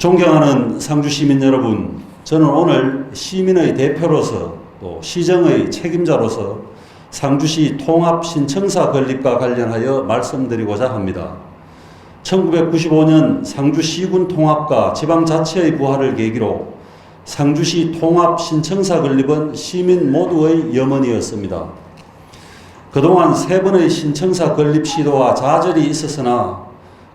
존경하는 상주 시민 여러분, 저는 오늘 시민의 대표로서 또 시정의 책임자로서 상주시 통합 신청사 건립과 관련하여 말씀드리고자 합니다. 1995년 상주 시군 통합과 지방자치의 부활을 계기로 상주시 통합 신청사 건립은 시민 모두의 염원이었습니다. 그동안 세 번의 신청사 건립 시도와 좌절이 있었으나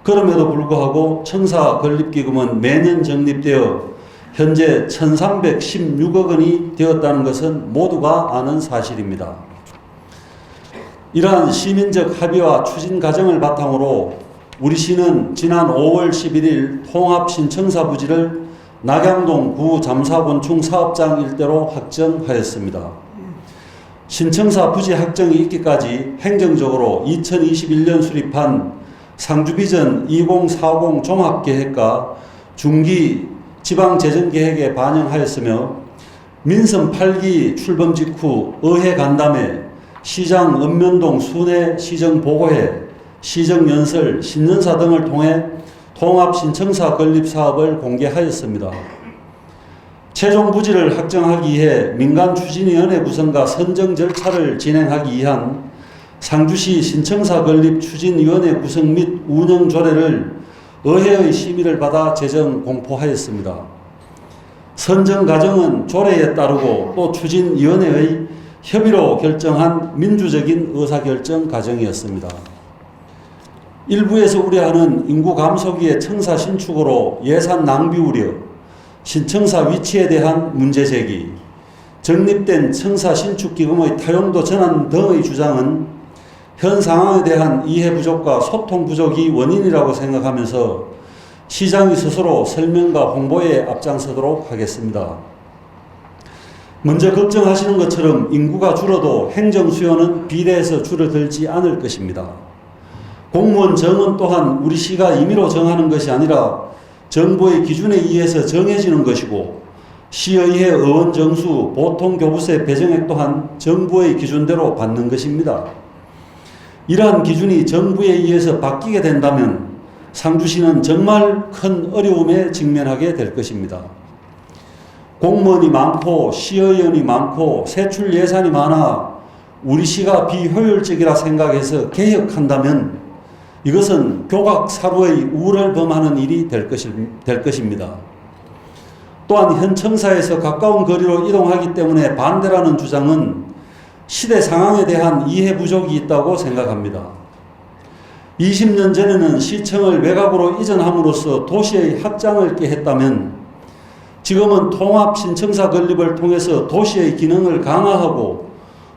그럼에도 불구하고 청사 건립기금은 매년 적립되어 현재 1316억 원이 되었다는 것은 모두가 아는 사실입니다. 이러한 시민적 합의와 추진 과정을 바탕으로 우리 시는 지난 5월 11일 통합 신청사 부지를 낙양동 구 잠사곤충 사업장 일대로 확정하였습니다. 신청사 부지 확정이 있기까지 행정적으로 2021년 수립한 상주비전 2040 종합계획과 중기 지방재정계획에 반영하였으며 민선 8기 출범 직후 의회 간담회, 시장 읍면동 순회 시정 보고회, 시정 연설, 신년사 등을 통해 통합 신청사 건립 사업을 공개하였습니다. 최종 부지를 확정하기 위해 민간 추진위원회 구성과 선정 절차를 진행하기 위한 상주시 신청사 건립 추진위원회 구성 및 운영 조례를 의회의 심의를 받아 제정 공포하였습니다. 선정 과정은 조례에 따르고 또 추진위원회의 협의로 결정한 민주적인 의사결정 과정이었습니다. 일부에서 우려하는 인구 감소기의 청사 신축으로 예산 낭비 우려, 신청사 위치에 대한 문제 제기, 적립된 청사 신축 기금의 타용도 전환 등의 주장은 현 상황에 대한 이해 부족과 소통 부족이 원인이라고 생각하면서 시장이 스스로 설명과 홍보에 앞장서도록 하겠습니다. 먼저 걱정하시는 것처럼 인구가 줄어도 행정 수요는 비례해서 줄어들지 않을 것입니다. 공무원 정원 또한 우리 시가 임의로 정하는 것이 아니라 정부의 기준에 의해서 정해지는 것이고 시의회 의원 정수 보통 교부세 배정액 또한 정부의 기준대로 받는 것입니다. 이러한 기준이 정부에 의해서 바뀌게 된다면 상주시는 정말 큰 어려움에 직면하게 될 것입니다. 공무원이 많고 시의원이 많고 세출 예산이 많아 우리 시가 비효율적이라 생각해서 개혁한다면 이것은 교각사루의 우를 범하는 일이 될, 것이, 될 것입니다. 또한 현 청사에서 가까운 거리로 이동하기 때문에 반대라는 주장은 시대 상황에 대한 이해 부족이 있다고 생각합니다. 20년 전에는 시청을 외곽으로 이전함으로써 도시의 확장을 깨했다면 지금은 통합 신청사 건립을 통해서 도시의 기능을 강화하고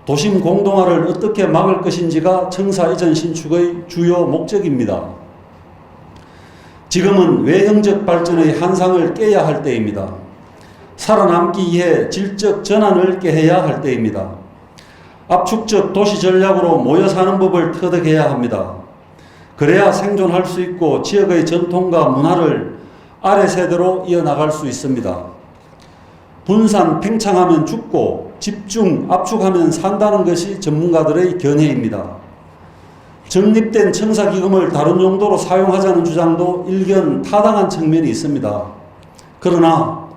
도심 공동화를 어떻게 막을 것인지가 청사 이전 신축의 주요 목적입니다. 지금은 외형적 발전의 한상을 깨야 할 때입니다. 살아남기 위해 질적 전환을 깨야 할 때입니다. 압축적 도시 전략으로 모여 사는 법을 터득해야 합니다. 그래야 생존할 수 있고 지역의 전통과 문화를 아래 세대로 이어나갈 수 있습니다. 분산, 팽창하면 죽고 집중, 압축하면 산다는 것이 전문가들의 견해입니다. 정립된 청사기금을 다른 용도로 사용하자는 주장도 일견 타당한 측면이 있습니다. 그러나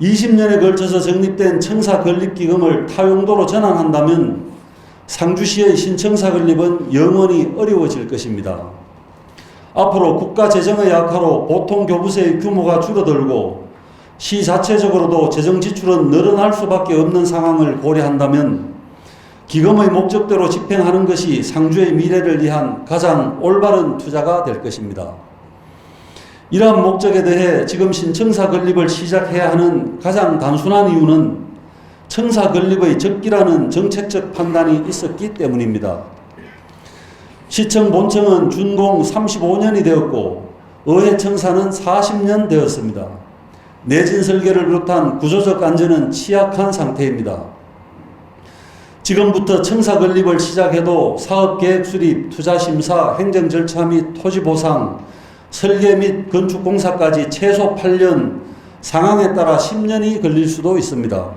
20년에 걸쳐서 정립된 청사 건립기금을 타용도로 전환한다면 상주시의 신청사 건립은 영원히 어려워질 것입니다. 앞으로 국가 재정의 약화로 보통 교부세의 규모가 줄어들고 시 자체적으로도 재정 지출은 늘어날 수밖에 없는 상황을 고려한다면 기금의 목적대로 집행하는 것이 상주의 미래를 위한 가장 올바른 투자가 될 것입니다. 이러한 목적에 대해 지금 신청사 건립을 시작해야 하는 가장 단순한 이유는 청사 건립의 적기라는 정책적 판단이 있었기 때문입니다. 시청 본청은 준공 35년이 되었고 의회 청사는 40년 되었습니다. 내진 설계를 비롯한 구조적 안전은 취약한 상태입니다. 지금부터 청사 건립을 시작해도 사업 계획 수립, 투자 심사, 행정 절차 및 토지 보상, 설계 및 건축 공사까지 최소 8년, 상황에 따라 10년이 걸릴 수도 있습니다.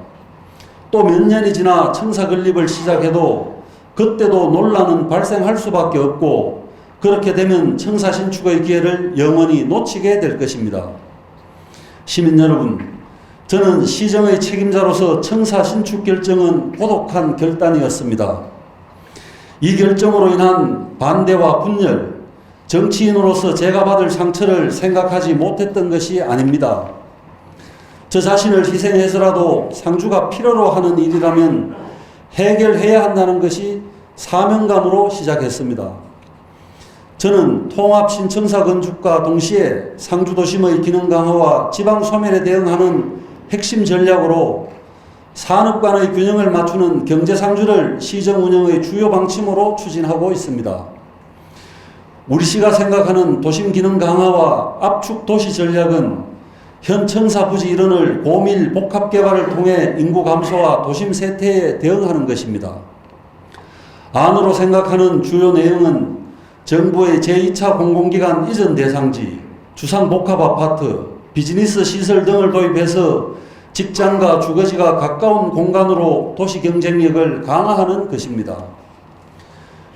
또 몇 년이 지나 청사 건립을 시작해도 그때도 논란은 발생할 수밖에 없고 그렇게 되면 청사 신축의 기회를 영원히 놓치게 될 것입니다. 시민 여러분, 저는 시정의 책임자로서 청사 신축 결정은 고독한 결단이었습니다. 이 결정으로 인한 반대와 분열, 정치인으로서 제가 받을 상처를 생각하지 못했던 것이 아닙니다. 저 자신을 희생해서라도 상주가 필요로 하는 일이라면 해결해야 한다는 것이 사명감으로 시작했습니다. 저는 통합 신청사 건축과 동시에 상주 도심의 기능 강화와 지방 소멸에 대응하는 핵심 전략으로 산업 간의 균형을 맞추는 경제 상주를 시정 운영의 주요 방침으로 추진하고 있습니다. 우리 시가 생각하는 도심 기능 강화와 압축 도시 전략은 현 청사 부지 일원을 고밀 복합 개발을 통해 인구 감소와 도심 쇠퇴에 대응하는 것입니다. 안으로 생각하는 주요 내용은 정부의 제2차 공공기관 이전 대상지, 주상 복합 아파트, 비즈니스 시설 등을 도입해서 직장과 주거지가 가까운 공간으로 도시 경쟁력을 강화하는 것입니다.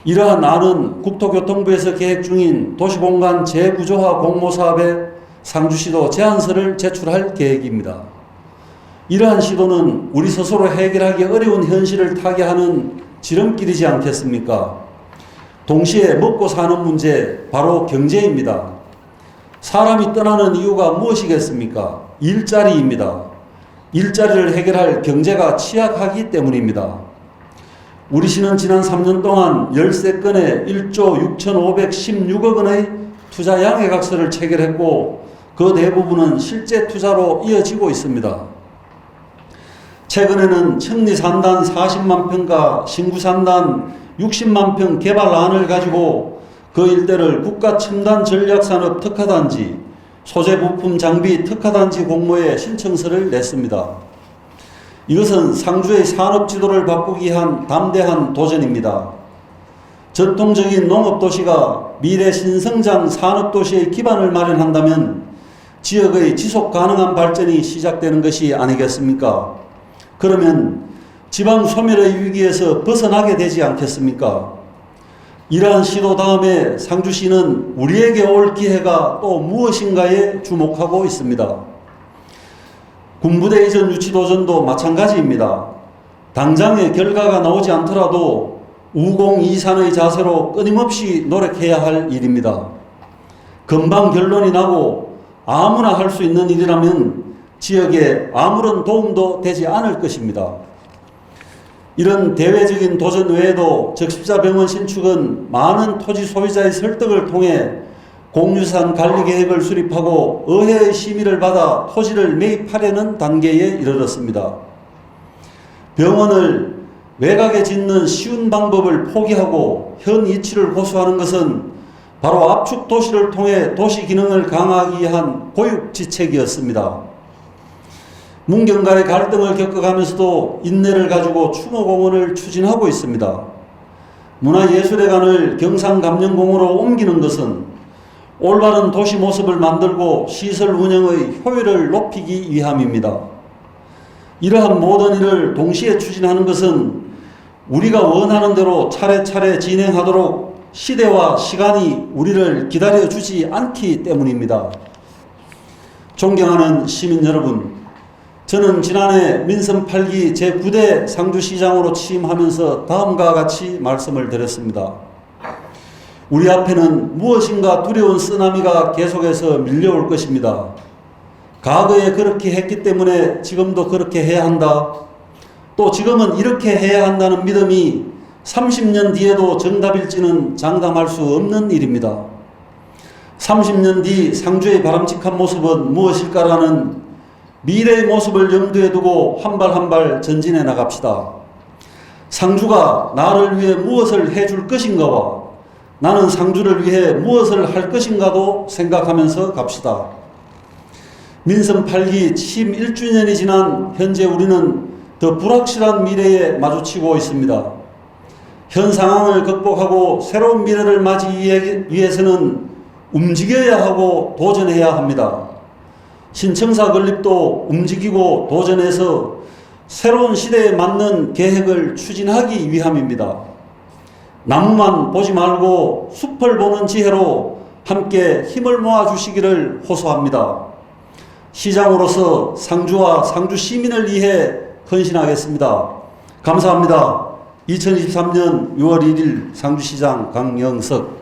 이러한 안은 국토교통부에서 계획 중인 도시공간 재구조화 공모사업에 상주시도 제안서를 제출할 계획입니다. 이러한 시도는 우리 스스로 해결하기 어려운 현실을 타개하는 지름길이지 않겠습니까? 동시에 먹고 사는 문제, 바로 경제입니다. 사람이 떠나는 이유가 무엇이겠습니까? 일자리입니다. 일자리를 해결할 경제가 취약하기 때문입니다. 우리 시는 지난 3년 동안 13건의 1조 6,516억 원의 투자 양해각서를 체결했고 그 대부분은 실제 투자로 이어지고 있습니다. 최근에는 청리 산단 40만 평과 신구 산단 60만 평 개발안을 가지고 그 일대를 국가 첨단 전략산업 특화단지, 소재 부품 장비 특화단지 공모에 신청서를 냈습니다. 이것은 상주의 산업 지도를 바꾸기 위한 담대한 도전입니다. 전통적인 농업 도시가 미래 신성장 산업 도시의 기반을 마련한다면 지역의 지속 가능한 발전이 시작되는 것이 아니겠습니까? 그러면 지방 소멸의 위기에서 벗어나게 되지 않겠습니까? 이러한 시도 다음에 상주시는 우리에게 올 기회가 또 무엇인가에 주목하고 있습니다. 군부대 이전 유치도전도 마찬가지입니다. 당장의 결과가 나오지 않더라도 우공이산의 자세로 끊임없이 노력해야 할 일입니다. 금방 결론이 나고 아무나 할 수 있는 일이라면 지역에 아무런 도움도 되지 않을 것입니다. 이런 대외적인 도전 외에도 적십자 병원 신축은 많은 토지 소유자의 설득을 통해 공유산 관리 계획을 수립하고 의회의 심의를 받아 토지를 매입하려는 단계에 이르렀습니다. 병원을 외곽에 짓는 쉬운 방법을 포기하고 현 이치를 고수하는 것은 바로 압축 도시를 통해 도시 기능을 강화하기 위한 고육지책이었습니다. 문경과의 갈등을 겪어가면서도 인내를 가지고 추모공원을 추진하고 있습니다. 문화예술회관을 경상감령공으로 옮기는 것은 올바른 도시 모습을 만들고 시설 운영의 효율을 높이기 위함입니다. 이러한 모든 일을 동시에 추진하는 것은 우리가 원하는 대로 차례차례 진행하도록 시대와 시간이 우리를 기다려 주지 않기 때문입니다. 존경하는 시민 여러분, 저는 지난해 민선 8기 제9대 상주시장으로 취임하면서 다음과 같이 말씀을 드렸습니다. 우리 앞에는 무엇인가 두려운 쓰나미가 계속해서 밀려올 것입니다. 과거에 그렇게 했기 때문에 지금도 그렇게 해야 한다. 또 지금은 이렇게 해야 한다는 믿음이 30년 뒤에도 정답일지는 장담할 수 없는 일입니다. 30년 뒤 상주의 바람직한 모습은 무엇일까라는 미래의 모습을 염두에 두고 한 발 한 발 전진해 나갑시다. 상주가 나를 위해 무엇을 해줄 것인가와 나는 상주를 위해 무엇을 할 것인가도 생각하면서 갑시다. 민선 8기 취임 1주년이 지난 현재 우리는 더 불확실한 미래에 마주치고 있습니다. 현 상황을 극복하고 새로운 미래를 맞이하기 위해서는 움직여야 하고 도전해야 합니다. 신청사 건립도 움직이고 도전해서 새로운 시대에 맞는 계획을 추진하기 위함입니다. 나무만 보지 말고 숲을 보는 지혜로 함께 힘을 모아 주시기를 호소합니다. 시장으로서 상주와 상주 시민을 위해 헌신하겠습니다. 감사합니다. 2023년 6월 1일 상주시장 강영석